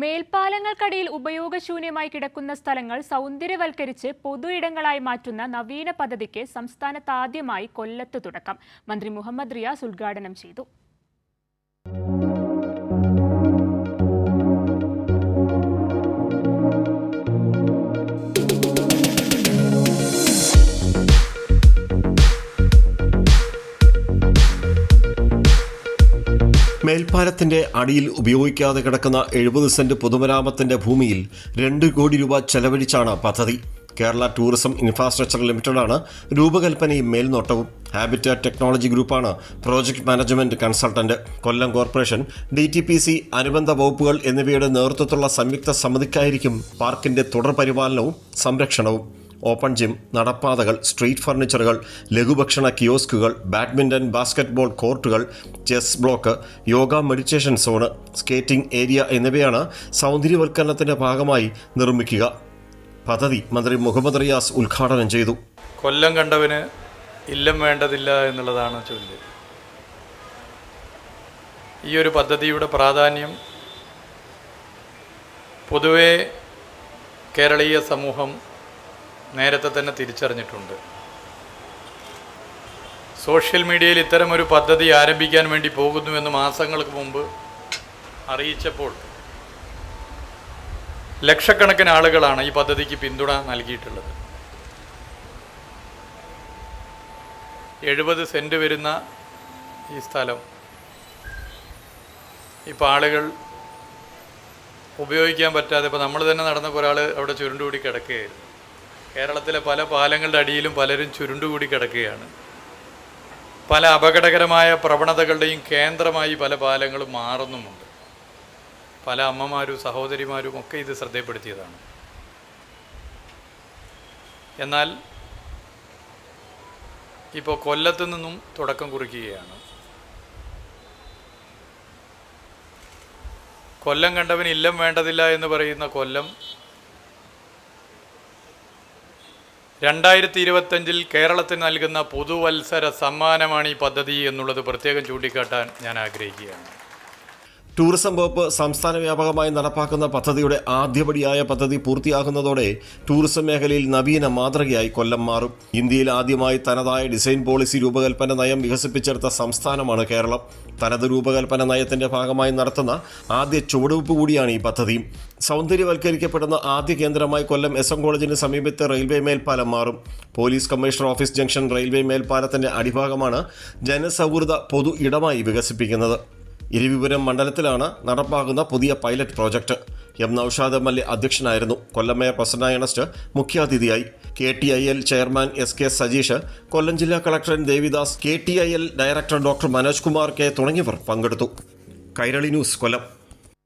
മേൽപ്പാലങ്ങൾക്കടിയിൽ ഉപയോഗശൂന്യമായി കിടക്കുന്ന സ്ഥലങ്ങൾ സൗന്ദര്യവൽക്കരിച്ച് പൊതു ഇടങ്ങളായി മാറ്റുന്ന നവീന പദ്ധതിക്ക് സംസ്ഥാനത്താദ്യമായി കൊല്ലത്ത് തുടക്കം. മന്ത്രി മുഹമ്മദ് റിയാസ് ഉദ്ഘാടനം ചെയ്തു. മേൽപ്പാലത്തിന്റെ അടിയിൽ ഉപയോഗിക്കാതെ കിടക്കുന്ന എഴുപത് സെന്റ് പൊതുമരാമത്തിന്റെ ഭൂമിയിൽ രണ്ട് കോടി രൂപ ചെലവഴിച്ചാണ് പദ്ധതി. കേരള ടൂറിസം ഇൻഫ്രാസ്ട്രക്ചർ ലിമിറ്റഡാണ് രൂപകൽപ്പനയും മേൽനോട്ടവും. ഹാബിറ്റാറ്റ് ടെക്നോളജി ഗ്രൂപ്പാണ് project management consultant. Kollam corporation D T P C അനുബന്ധ വകുപ്പുകൾ എന്നിവയുടെ നേതൃത്വത്തിലുള്ള സംയുക്ത സമിതിക്കായിരിക്കും പാർക്കിന്റെ തുടർ പരിപാലനവും സംരക്ഷണവും. ഓപ്പൺ ജിം നടപ്പാതകൾ സ്ട്രീറ്റ് ഫർണിച്ചറുകൾ ലഘുഭക്ഷണ കിയോസ്കുകൾ badminton basketball കോർട്ടുകൾ chess block yoga meditation zone skating area എന്നിവയാണ് സൗന്ദര്യവൽക്കരണത്തിന്റെ ഭാഗമായി നിർമ്മിക്കുക. പദ്ധതി മന്ത്രി മുഹമ്മദ് റിയാസ് ഉദ്ഘാടനം ചെയ്തു. കൊല്ലം കണ്ടവന് ഇല്ലം വേണ്ടതില്ല എന്നുള്ളതാണ് ചൊല്ല് ഈ ഒരു പദ്ധതിയുടെ പ്രാധാന്യം പൊതുവേ കേരളീയ സമൂഹം നേരത്തെ തന്നെ തിരിച്ചറിഞ്ഞിട്ടുണ്ട്. സോഷ്യൽ മീഡിയയിൽ ഇത്തരമൊരു പദ്ധതി ആരംഭിക്കാൻ വേണ്ടി പോകുന്നുവെന്ന് മാസങ്ങൾക്ക് മുമ്പ് അറിയിച്ചപ്പോൾ ലക്ഷക്കണക്കിന് ആളുകളാണ് ഈ പദ്ധതിക്ക് പിന്തുണ നൽകിയിട്ടുള്ളത്. എഴുപത് സെന്റ് വരുന്ന ഈ സ്ഥലം. ഇപ്പോൾ ആളുകൾ ഉപയോഗിക്കാൻ പറ്റാതെ ഇപ്പോൾ നമ്മൾ തന്നെ നടന്നപ്പോൾ ഒരാൾ അവിടെ ചുരുണ്ടുകൂടി കിടക്കുകയായിരുന്നു. കേരളത്തിലെ പല പാലങ്ങളുടെ അടിയിലും പലരും ചുരുണ്ടുകൂടി കിടക്കുകയാണ്. പല അപകടകരമായ പ്രവണതകളുടെയും കേന്ദ്രമായി പല പാലങ്ങളും മാറുന്നുമുണ്ട്. പല അമ്മമാരും സഹോദരിമാരും ഒക്കെ ഇത് ശ്രദ്ധപ്പെടുത്തിയതാണ് എന്നാൽ ഇപ്പോൾ കൊല്ലത്തു നിന്നും തുടക്കം കുറിക്കുകയാണ്. കൊല്ലം കണ്ടവൻ ഇല്ലം വേണ്ടതില്ല എന്ന് പറയുന്ന കൊല്ലം രണ്ടായിരത്തി ഇരുപത്തഞ്ചിൽ കേരളത്തിന് നൽകുന്ന പുതുവത്സര സമ്മാനമാണ് ഈ പദ്ധതി എന്നുള്ളത് പ്രത്യേകം ചൂണ്ടിക്കാട്ടാൻ ഞാൻ ആഗ്രഹിക്കുകയാണ്. ടൂറിസം വകുപ്പ് സംസ്ഥാന വ്യാപകമായി നടപ്പാക്കുന്ന പദ്ധതിയുടെ ആദ്യപടിയായ പദ്ധതി പൂർത്തിയാകുന്നതോടെ ടൂറിസം മേഖലയിൽ നവീന മാതൃകയായി കൊല്ലം മാറും. ഇന്ത്യയിൽ ആദ്യമായി തനതായ ഡിസൈൻ പോളിസി രൂപകൽപ്പന നയം വികസിപ്പിച്ചെടുത്ത സംസ്ഥാനമാണ് കേരളം. തനത് രൂപകൽപ്പന നയത്തിന്റെ ഭാഗമായി നടത്തുന്ന ആദ്യ ചുവടുവെപ്പ് കൂടിയാണ് ഈ പദ്ധതി. സൗന്ദര്യവൽക്കരിക്കപ്പെടുന്ന ആദ്യ കേന്ദ്രമായി കൊല്ലം എസ് എം കോളേജിന് സമീപത്തെ റെയിൽവേ മേൽപ്പാലം മാറും. Police commissioner office junction railway മേൽപ്പാലത്തിന്റെ അടിഭാഗമാണ് ജനസൗഹൃദ പൊതു ഇടമായി വികസിപ്പിക്കുന്നത്. ഇരവിപുരം മണ്ഡലത്തിലാണ് നടപ്പാകുന്ന പുതിയ pilot project M Naushad M L A അധ്യക്ഷനായിരുന്നു. കൊല്ലം മേയർ പ്രസന്ന മുഖ്യാതിഥിയായി. K T I L chairman S K Sajeesh Kollam ജില്ലാ collector Devidas K T I L director doctor Manoj Kumar K തുടങ്ങിയവർ പങ്കെടുത്തു. കൈരളി ന്യൂസ് കൊല്ലം.